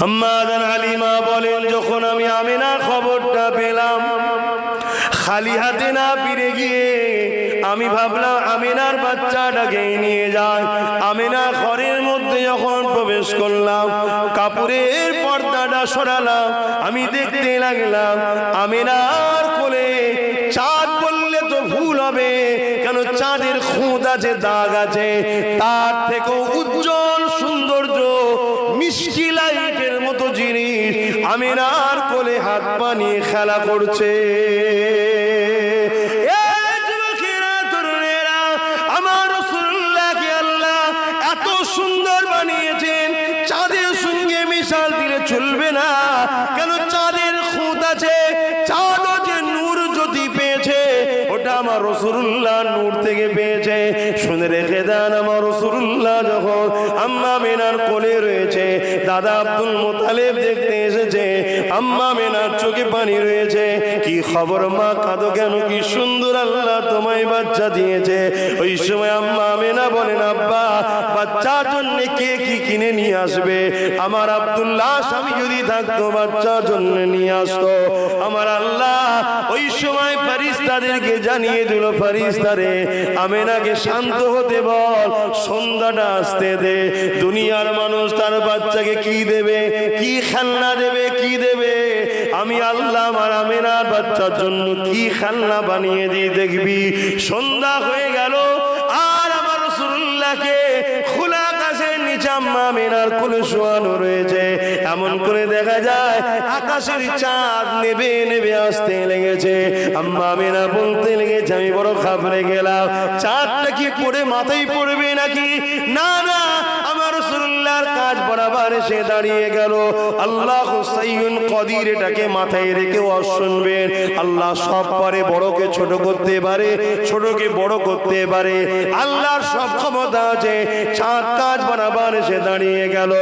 হাম্মাদান হালিমা বলেন, যখন আমি আমিনা খবরটা পেলাম, খালি হাতে না ফিরে গিয়ে আমি ভাবলাম আমিনার বাচ্চাটাকে নিয়ে যায় আমিনা ঘরের মধ্যে যখন প্রবেশ করলাম, কাপড়ের পর্দাটা সরালাম, আমি দেখতে লাগলাম আমিনার কোলে চাঁদ বললে তো ভুল হবে, কেন চাঁদের খুঁত আছে, দাগ আছে, তার থেকেও আমিনার কোলে হাত পা নিয়ে খেলা করছে। সুন্দর বানিয়েছেন, চাঁদের মিশাল দিলে চলবে না। কেন চাঁদের খুঁত আছে? জ্যোতি পেয়েছে, ওটা থেকে পেয়েছে। আম্মা কোলে রয়েছে, দাদা আব্দুল মোতালেব দেখতে আম্মা মেনার চোখে পানি রয়েছে। কি খবর মা? কাঁদো কেন? কি সুন্দর আল্লাহ তোমায় বাচ্চা দিয়েছে। ওই সময় আম্মা মেনা বলেন, আব্বা, বাচ্চার জন্য কে কি কিনে নিয়ে আসবে? আমার আব্দুল্লাহ স্বামী যদি থাকতো, বাচ্চার জন্য নিয়ে আসতো। আমার আল্লাহ ওই সময় ফারিস্তাদেরকে জানিয়ে দিল ফারিস্তারে আমেনাকে শান্ত হতে বল, সন্ধ্যাটা আসতে দে। দুনিয়ার মানুষ তার বাচ্চাকে কি দেবে? কি খেলনা দেবে? কি দেবে? আমি আল্লাহ আমার আমেনার বাচ্চার জন্য কি খেলনা বানিয়ে দিই দেখবি? সন্ধ্যা হয়ে গেল, আর আমার রসুল্লাহকে খোলা আকাশের নিচে আম্মা মেনার কোলে শোয়ানো রয়েছে। এমন করে দেখা যায়, আকাশের চাঁদ নেবে নেবে, আসতে লেগেছে। আম্মা বলতে লেগেছে, আমি বড় খাবরে গেলাম। চাঁদটা কি পড়ে মাথায় পড়বে নাকি? না না কাজ সে দাঁড়িয়ে গেল। আল্লাহ হুসাইন কদির এটাকে মাথায় রেখে ওয়াজ শুনবেন। আল্লাহ সব পারে বড়কে ছোট করতে পারে, ছোটকে বড় করতে পারে। আল্লাহর সব ক্ষমতা আছে। চাঁদ কাজ বানাবার এসে দাঁড়িয়ে গেল।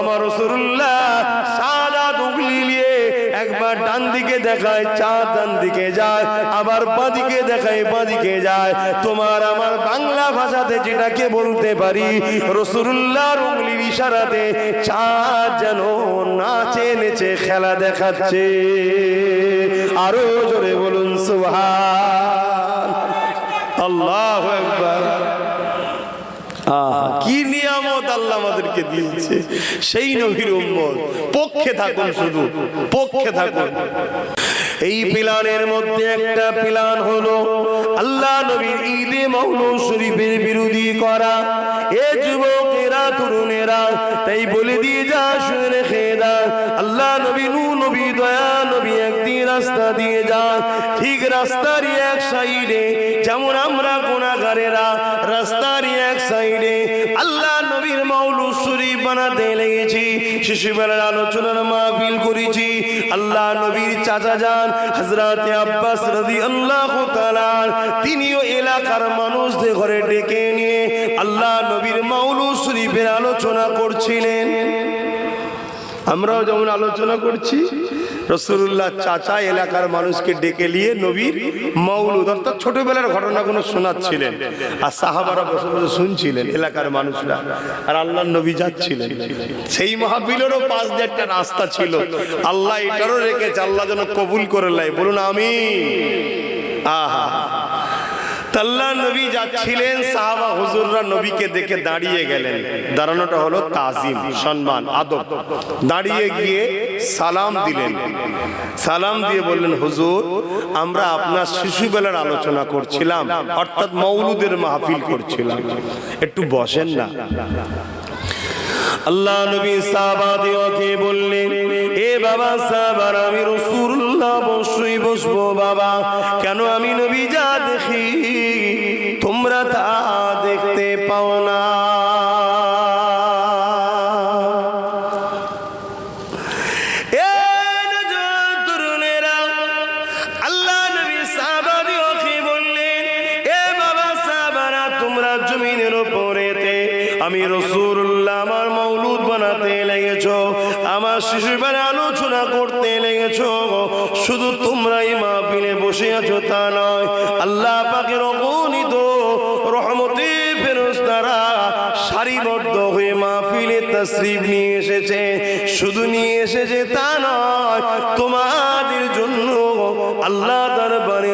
আমার রসুল্লাহ একবার ডান দিকে দেখায় চাঁদ ডান দিকে যায় আবার বাঁদিকে দেখায় বাঁদিকে যায়। তোমার আমার বাংলা ভাষাতে যেটাকে বলতে পারি রসুল্লাহর উঙ্গলির ইশারাতে চাঁদ যেন নাচে নেচে খেলা দেখাচ্ছে। আরও জোরে বলুন সুবহান। আল্লাহ আহা, কি নিয়ামত আল্লাহ আমাদেরকে দিয়েছে। সেই নবীর উম্মত। পক্ষে থাকুন শুধু। পক্ষে থাকুন। এই প্লানের মধ্যে একটা প্লান হলো আল্লাহ নবীর ঈদে মৌলুদ শরীফের বিরোধী করা। এ যুবকেরা, তরুণেরা, তাই বলে দিয়ে যা, শুনে রেখে দাও আল্লাহ নবী নু, নবী দয়া, নবী একদিন রাস্তা দিয়ে যান ঠিক রাস্তারই এক সাইডে যেমন আমরা গুণাগারেরা রাস্তারই শিশুবেলার আলোচনার মাহফিল করেছি। আল্লাহ নবীর চাচা যান হাজরাতে আব্বাস রাজি আল্লাহ তিনিও এলাকার মানুষদের ঘরে ডেকে নিয়ে আল্লাহ নবীর মাউলু শরীফের আলোচনা করছিলেন। আমরাও যেমন আলোচনা করছি রসুল্লাহ চাচা এলাকার মানুষকে ডেকে নিয়ে নবীর মৌলুদ, অর্থাৎ ছোটবেলার ঘটনাগুলো শোনাচ্ছিলেন। আর সাহাবারা বসে বসে শুনছিলেন এলাকার মানুষরা। আর আল্লাহ নবী যাচ্ছিলেন। সেই মহাবিলেরও পাশ দিয়ে একটা রাস্তা ছিল। আল্লাহ এটারও রেখেছে, আল্লাহ যেন কবুল করে লাই বলুন আমি আহা। তাল্লা নবী যাচ্ছিলেন সাহাবা হুজুররা নবীকে দেখে দাঁড়িয়ে গেলেন। দাঁড়ানোটা হলো তাজিম, সম্মান, আদব। দাঁড়িয়ে গিয়ে সালাম দিলেন। সালাম দিয়ে বললেন, হুজুর, আমরা আপনার শিশুবেলার আলোচনা করছিলাম, অর্থাৎ মৌলুদের মাহফিল করছিলাম। একটু বসেন না। আল্লাহ নবী সাহাবাদিওকে বললেন, এ বাবা সাহাবার, আমি রসুল্লাহ অবশ্যই বসবো বাবা। কেন আমি নবী যা দেখি তোমরা সারিবদ্ধ হয়ে মাহফিলে তশরিফ নিয়ে এসেছে। শুধু নিয়ে এসেছে তা নয়, তোমাদের জন্য আল্লাহ দরবারে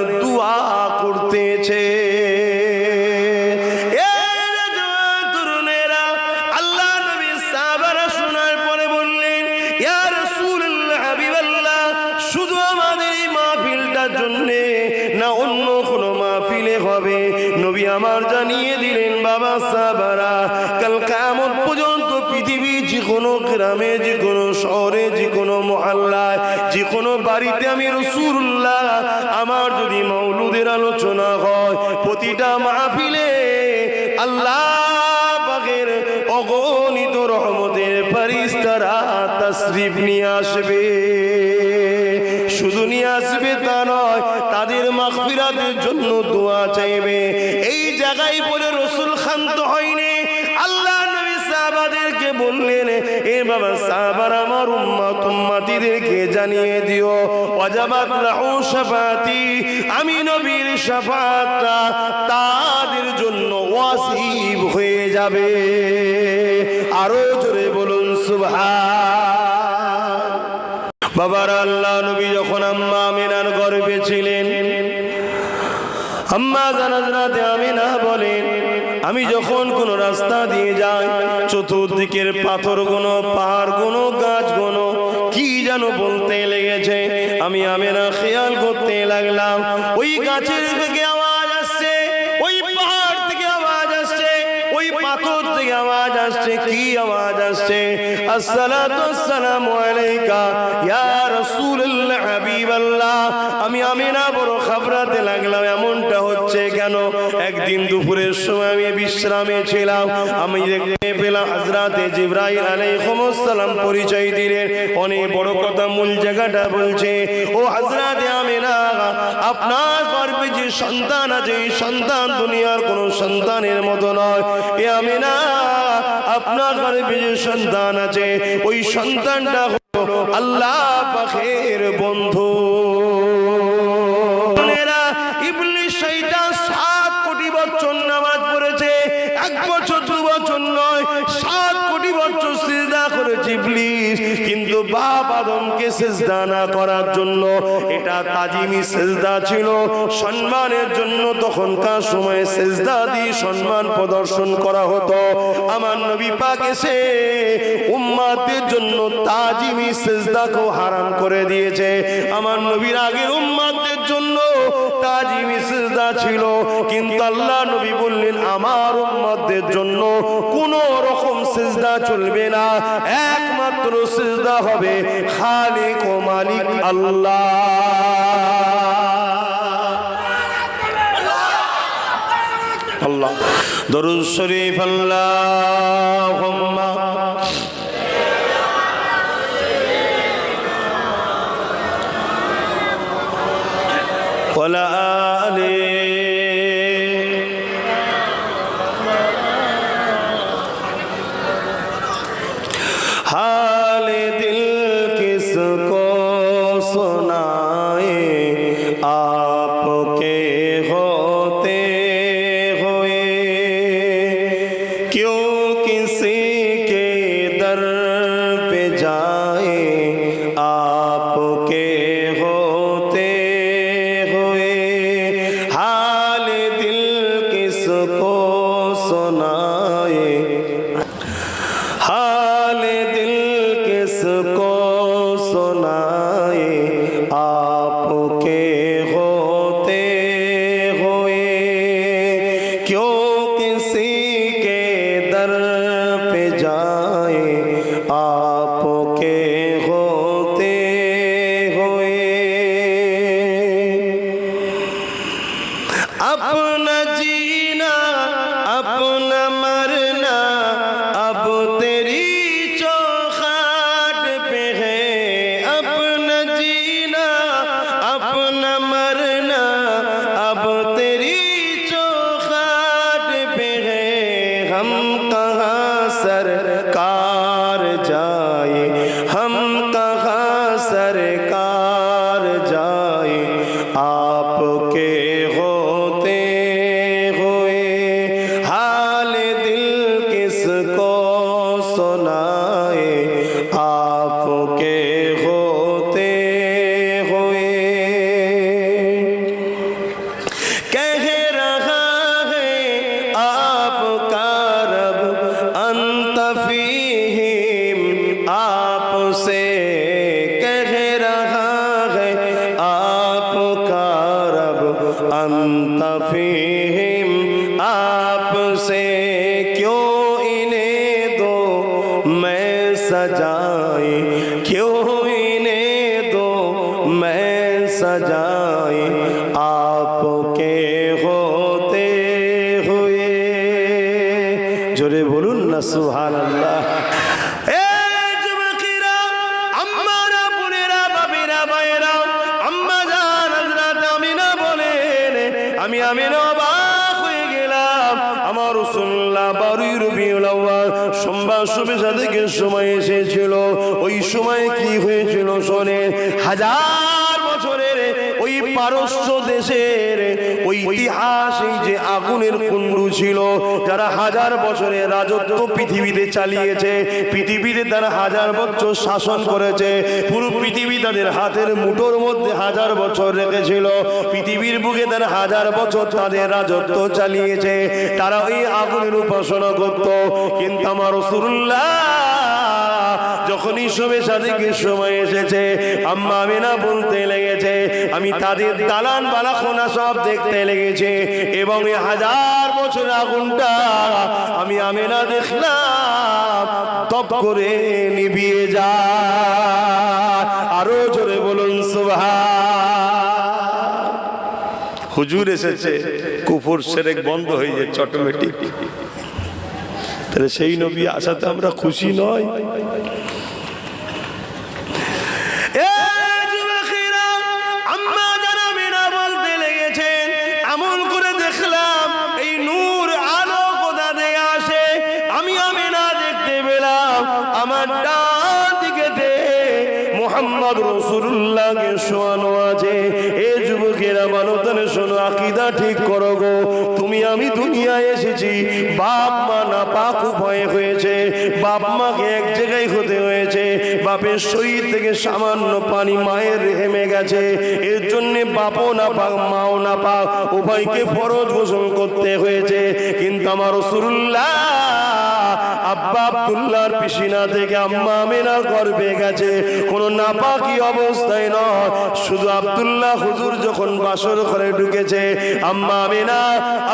গ্রামে যে কোনো শহরে যে কোনো মহল্লায় যে কোনো বাড়িতে আমি রসুল্লাহ, আমার যদি মৌলুদের আলোচনা হয়, প্রতিটা মাহফিলে আল্লাহ পাকের অগণিত রহমতের ফারিস্তারা তশরিফ নিয়ে আসবে। শুধু নিয়ে আসবে তা নয়, তাদের মাগফিরাতের জন্য দোয়া চাইবে। এই জায়গায় বলে রসুল খান্ত হয়নি। আমার জানিয়ে দিও। আমি নবীর তাদের জন্য ওয়াসিব হয়ে যাবে। আরও জোরে বলুন, সুবহান। বাবার আল্লাহ নবী যখন আম্মা আমিনার গর্বে ছিলেন, আম্মা জানাজরাতে আমিনা বলেন আমি যখন কোন রাস্তা দিয়ে যাই, চতুর্দিকের পাথর গুনো পাহাড় গুনো গাছ গুনো কি যেন বলতে লেগেছে, আমি আমিনা খেয়াল করতে লাগলাম। ওই গাছের থেকে আওয়াজ আসছে, ওই পাহাড় থেকে আওয়াজ আসছে, ওই পাথর থেকে আওয়াজ আসছে, কি আওয়াজ আসছে? আসসালাতু আসসালামু আলাইকা, ইয়া রাসূলুল্লাহ আমি আমিনা বড় খাবরাতে লাগলাম এমনটা হচ্ছে কেন? একদিন দুপুরের সময় আমি বিশ্রামে ছিলাম। আমি দেখতে পেলাম হযরতে জিবরাইল আলাইহিস সালাম পরিচয় দিলেন অনেক বড় কথা মূল জায়গাটা বলছে, ও হযরতে আমিনা, আপনার গর্ভে যে সন্তান আছে, এই সন্তান দুনিয়ার কোনো সন্তানের মতো নয়। এ আমি না আপনার গর্ভে যে সন্তান আছে, ওই সন্তানটা হলো আল্লাহ পাখের বন্ধু। বাপ আদমকে সিজদা করার জন্য, এটা তাজিমি সিজদা ছিল। সম্মানের জন্য তখনকার সময়ে সিজদা দিয়ে সম্মান প্রদর্শন করা হতো। আমার নবী পাক এসে জন্য তাজিমি সিজদাকেও হারাম করে দিয়েছে। আমার নবীর আগের উম্মাদের জন্য তাজিমি সিজদা ছিল। কিন্তু আল্লাহ নবী বললেন, আমার উম্মাদের জন্য কোন রকম সিজদা চলবে না একমাত্র সিজদা হবে খালিক ও মালিক আল্লাহ আল্লাহ দরুদ শরীফ আল্লাহুম্মা ولا सरकार सजाए क्यों সময় এসেছিল। ওই সময় কি হয়েছিল শোনে? হাজার বছরের ওই পারস্য দেশের ইতিহাস এই যে আগুনের কুণ্ডু ছিল, যারা হাজার বছরের রাজত্ব পৃথিবীতে চালিয়েছে, পৃথিবীতে তারা হাজার বছর শাসন করেছে, পুরো পৃথিবী তাদের হাতের মুঠোর মধ্যে হাজার বছর রেখেছিল, পৃথিবীর বুকে তারা হাজার বছর তাদের রাজত্ব চালিয়েছে তারা ওই আগুনের উপাসনা করত। কিন্তু আমার রসুল্লাহ যখনই শোবে সাদিকের সময় এসেছে, আম্মা আমিনা বলতে লেগেছে, আমি তাদের দালান বালাখোনা সব দেখতে লেগেছে, এবং হাজার বছর আগুনটা আমি আমিনা দেখলাম তপ করে নিবিয়ে যা, আরও জোরে বলুন সুভা হুজুর এসেছে, কুফর সেরেক বন্ধ হয়ে যাচ্ছে অটোমেটিক তাহলে সেই নবী আসাতে আমরা খুশি নয়? দুনিয়ায় এসেছি। বাপ মা না পাক উভয় হয়েছে। বাপ মাকে এক জায়গায় হতে হয়েছে। বাপের শরীর থেকে সামান্য পানি মায়ের হেমে গেছে। এর জন্য বাপও না পাক, মাও না পাক, উভয়কে ফরজ গোসল করতে হয়েছে। কিন্তু আমার রসুল্লাহ আব্বা আব্দুল্লাহর পিসিনা থেকে আম্মা আমিনার গর্বে গেছে। কোনো নাপাকি অবস্থায় নয়। শুধু আব্দুল্লাহ হুজুর যখন বাসর ঘরে ঢুকেছে, আম্মা আমিনা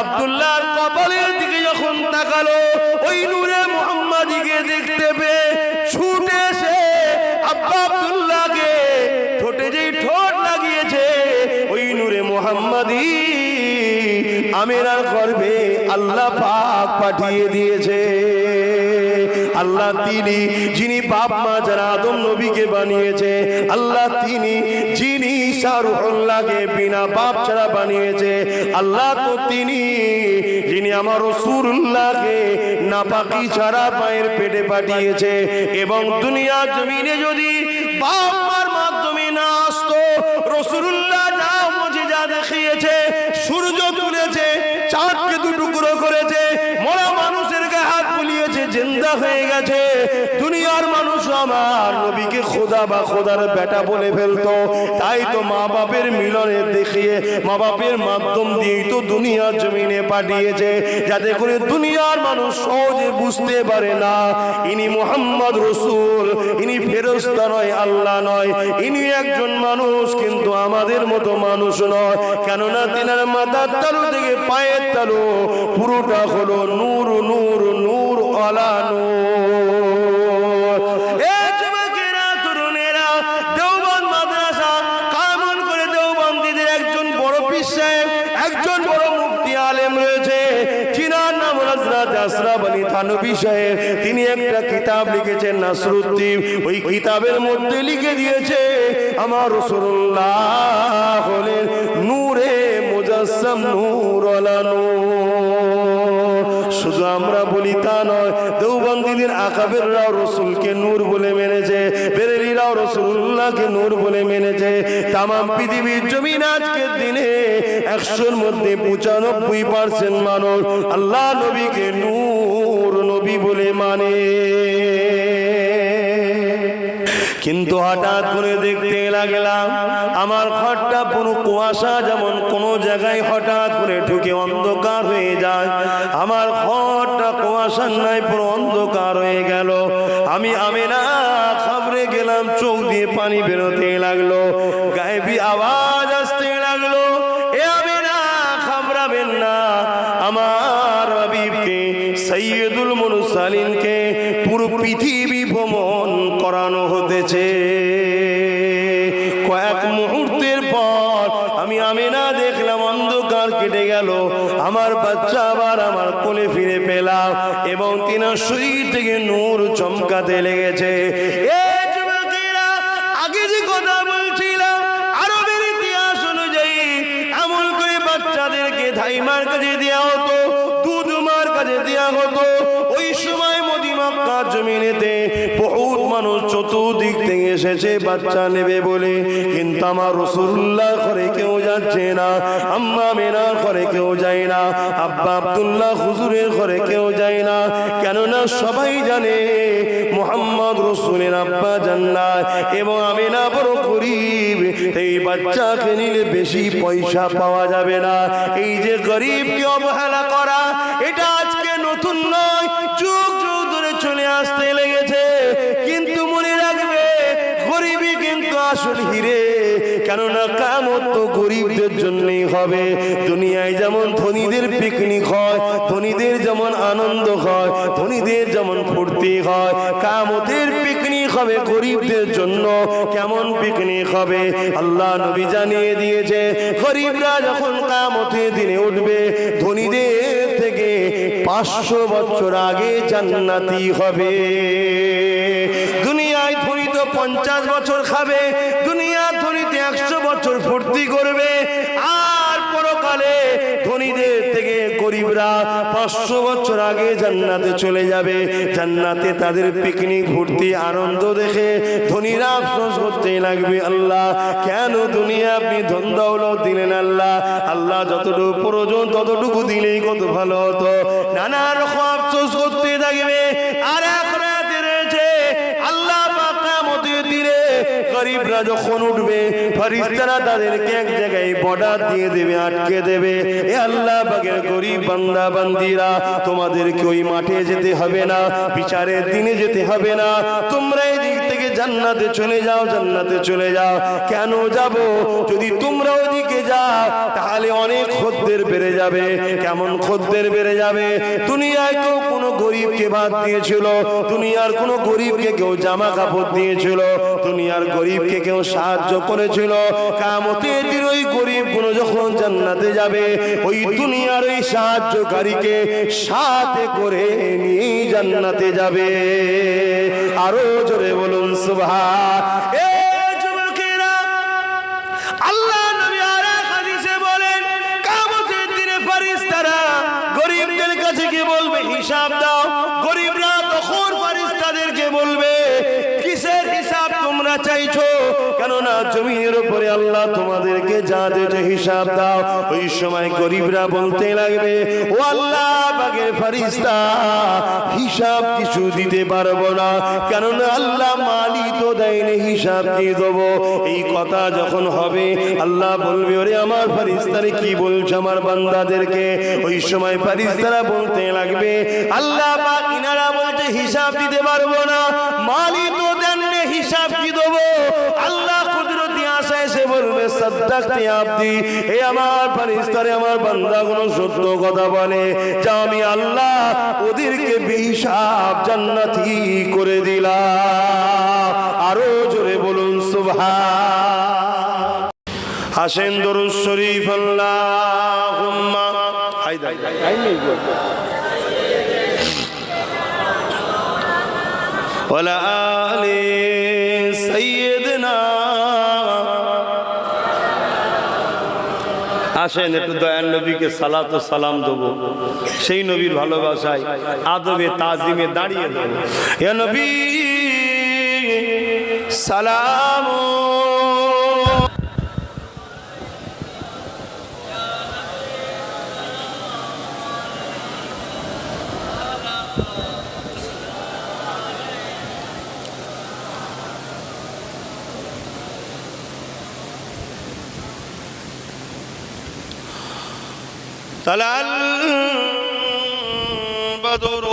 আব্দুল্লাহর কপালের দিকে যখন তাকালো, ওই নূরে মুহাম্মাদিকে দেখতে পেয়ে ছুটে এসে আব্বা আব্দুল্লাহকে ঠোঁটে যেই ঠোঁট লাগিয়েছে, ওই নূরে মুহাম্মাদি আমিনার গর্ভে আল্লাহ পাক পাঠিয়ে দিয়েছে। আল্লাহ তিনি, যিনি বাপ মা যারা আদম নবীকে বানিয়েছে, আল্লাহ তিনি, যিনি শাহরুল্লাহকে বিনা বাপ ছাড়া বানিয়েছে, আল্লাহ তো তিনি, যিনি আমার রসুল্লাহকে নাপাকি ছাড়া পায়ের পেটে পাঠিয়েছে এবং দুনিয়া জমিনে যদি বাপ মার মাধ্যমে না আসতো রসুল্লাহ যা মজে যা দেখিয়েছে, সূর্য তুলেছে, চাঁদকে দু টুকরো করেছে জিন্দা হয়ে গেছে। দুনিয়ার মানুষ আমার নবীকে খোদা বা খোদার বেটা বলে ফেলতো। তাই তো মা বাপের মিলনে দেখিয়ে মা বাপের মাধ্যম দিয়েই তো দুনিয়ার জমিনে পাঠিয়েছে। যাতে করে দুনিয়ার মানুষ সহজে বুঝতে পারে না, ইনি মোহাম্মদ রসুল, ইনি ফেরস্তা নয়, আল্লাহ নয়। ইনি একজন মানুষ, কিন্তু আমাদের মতো মানুষ নয়। কেননা তিনার মাথার তালু থেকে পায়ের তালু পুরোটা হলো নূর নূর নূর। দেওবন্দীদের একজন বড় একজন বড় মুফতি আলেম রয়েছে। তিনি একটা কিতাব লিখেছেন, নাসরুদ্দিন। ওই কিতাবের মধ্যে লিখে দিয়েছে, আমার রাসূলুল্লাহ হলেন নূরে মুজাসসাম, নূর নূর। শুধু আমরা বলি তা নয়, দেওবন্দীদের আকাবেররাও রসুলকে নূর বলে মেনেছে, বেরেলিরাও রসুল্লাহকে নূর বলে মেনেছে। তামাম পৃথিবীর জমিন আজকের দিনে একশোর মধ্যে পঁচানব্বই পার্সেন্ট মানুষ আল্লাহ নবীকে নূর নবী বলে মানে। কিন্তু হঠাৎ করে দেখতে লাগলাম, আমার ঘরটা পুরো কুয়াশা যেমন কোনো জায়গায় হঠাৎ করে ঢুকে অন্ধকার হয়ে যায়। আমার ঘরটা কুয়াশার নাই পুরো অন্ধকার হয়ে গেল। আমি আমি না খাবরে দেখলাম চোখ দিয়ে পানি বেরোতে লাগল। গায়েবি আওয়াজ আসতে লাগল, এ আমি না খাবরাবেন না। আমার হাবিবকে সৈয়দুল মুরসালিনকে পুরো পৃথিবী ভ্রমণ করানো হতেছে। কয়েক মুহূর্তের পর আমি আমিনা দেখলাম অন্ধকার কেটে গেল। আমার বাচ্চা আবার আমার কোলে ফিরে পেলাম এবং তিনার শরীর থেকে নূর চমকাতে লেগেছে। এ দেওয়া হতো দুধ মার কাছে দেওয়া হতো ওই সময় মোদি মক্কা জমিনেতে চতুর্দিক থেকে এসেছে, বাচ্চা নেবে বলে। কিন্তু আমার রসুল্লাহ ঘরে কেউ যাচ্ছে না, আম্মা মেনার ঘরে কেউ যায় না, আব্বা আব্দুল্লাহ হুজুরের ঘরে কেউ যায় না। কেননা সবাই জানে, মোহাম্মদ রসুলের আব্বা জান্নাত এবং আমি না বড় গরিব। এই বাচ্চাকে নিলে বেশি পয়সা পাওয়া যাবে না। এই যে গরিবকে অবহেলা করা, এটা আজকে নতুন নয়, যুগ যুগ ধরে চলে আসতে আসল হিরে। কেননা কামত তো গরিবদের জন্যই হবে। দুনিয়ায় যেমন ধনীদের পিকনিক হয়, ধনীদের যেমন আনন্দ হয়, ধনীদের যেমন ফুর্তি হয়, কামতের পিকনিক হবে গরিবদের জন্য। কেমন পিকনিক হবে? আল্লাহ নবী জানিয়ে দিয়েছে, গরিবরা যখন কামতে দিনে উঠবে, ধনীদের থেকে পাঁচশো বছর আগে জান্নাতি হবে। পঞ্চাশ বছর খাবে দুনিয়ার ধনীতে একশো বছর ফুর্তি করবে। আর পরকালে ধনীদের থেকে গরিবরা পাঁচশো বছর আগে জান্নাতে চলে যাবে। জান্নাতে তাদের পিকনিক ফুর্তি আনন্দ দেখে ধনীরা আফসোস করতে লাগবে, আল্লাহ, কেন দুনিয়া আপনি ধন দৌলত দিলেন আল্লাহ? আল্লাহ যতটুকু প্রয়োজন ততটুকু দিলেই কত ভালো হতো। নানা রকম আফসোস করতে গরিবরা যখন উঠবে, ফরিস্তারা তাদেরকে এক জায়গায় বর্ডার দিয়ে দেবে, আটকে দেবে। এ আল্লাহ বাগের গরিব বান্দা, বান্দিরা, তোমাদেরকে ওই মাঠে যেতে হবে না, বিচারের দিনে যেতে হবে না। তোমরা এই দিক থেকে জান্নাতে চলে যাও, জান্নাতে চলে যাও। কেন যাব? যদি তোমরা ওইদিকে যাও, তাহলে অনেক খদ্দের বেড়ে যাবে। কেমন খদ্দের বেড়ে যাবে? দুনিয়ায় কেউ কোনো গরিবকে দিয়েছিল। দুনিয়ার কোনো গরিবকে কেউ জামা কাপড় দিয়েছিল। দুনিয়ার গরিবকে কেউ সাহায্য করেছিল। ওই গরিব কোনো যখন জান্নাতে যাবে, ওই দুনিয়ার ওই সাহায্যকারীকে সাথে করে নিয়ে জান্নাতে যাবে। আরও জোরে বলুন সুভা এ গিয়ে বলবে হিসাব দাও। জমিনের উপরে আল্লাহ তোমাদেরকে যা দিয়েছে হিসাব দাও। ওই সময় গরিবরা বলতে লাগবে, ও আল্লাহ, বাগের ফারিস্তা হিসাব কিছু দিতে পারব না। কেননা আল্লাহ মালি তো দেয়নি হিসাব কি দেবো? এই কথা যখন হবে, আল্লাহ বলবে, ওরে আমার ফারিস্তারে কি বলছে আমার বান্দাদেরকে? ওই সময় ফারিস্তারা বলতে লাগবে, আল্লাহ বা ইনারা বলছে, হিসাব দিতে পারব না। মালি তো দেননি হিসাব কি দেবো? আল্লাহ এসে বলবে সাদ্দাকতে আব্দি হে আমার ফারিস্তারে আমার বান্দা কোনো সত্য কথা বলে। যা আমি আল্লাহ ওদেরকে বিহিসাব জান্নাতি করে দিলাম। আরও জোরে বলুন, সুবহান। হাসেন দরুদ শরীফ, আল্লাহুম্মা। হায়দা ওয়ালা আলি আসেন, একটু দয়ান নবীকে সালাত ও সালাম দেবো। সেই নবীর ভালোবাসায়, আদবে তাজিমে দাঁড়িয়ে দেবো। এ নবী, সালাম سلال البدر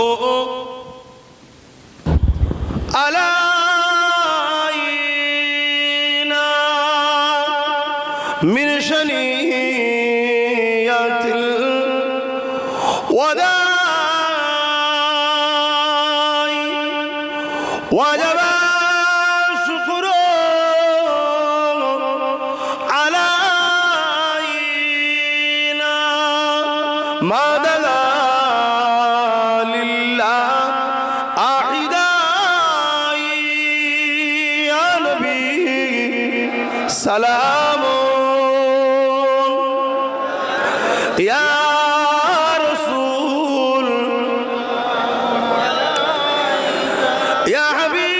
علينا من شنيات الوداع. ইয়া হাবিব!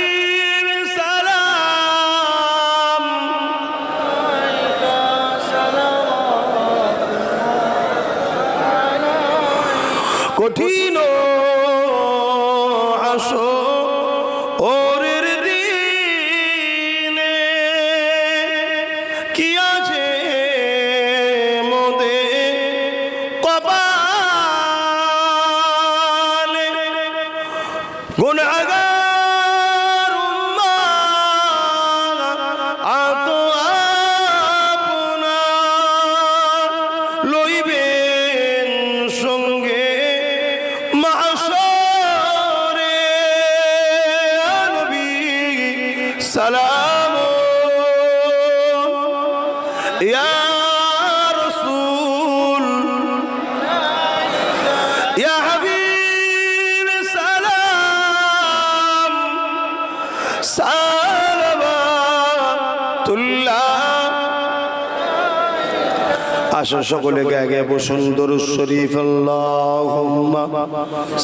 আসো সকলে গায়ে বসুন দরুদ শরীফ। আল্লাহুম্মা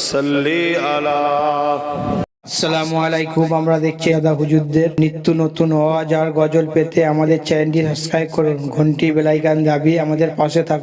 সাল্লি আলা। আলাইকুম, আমরা দেখছি দাদা হুজুরদের নিত্য নতুন আওয়াজ আর গজল পেতে আমাদের চ্যানেলটি সাবস্ক্রাইব করুন, ঘন্টি বেলাইকান দাবি আমাদের পাশে থাকুন।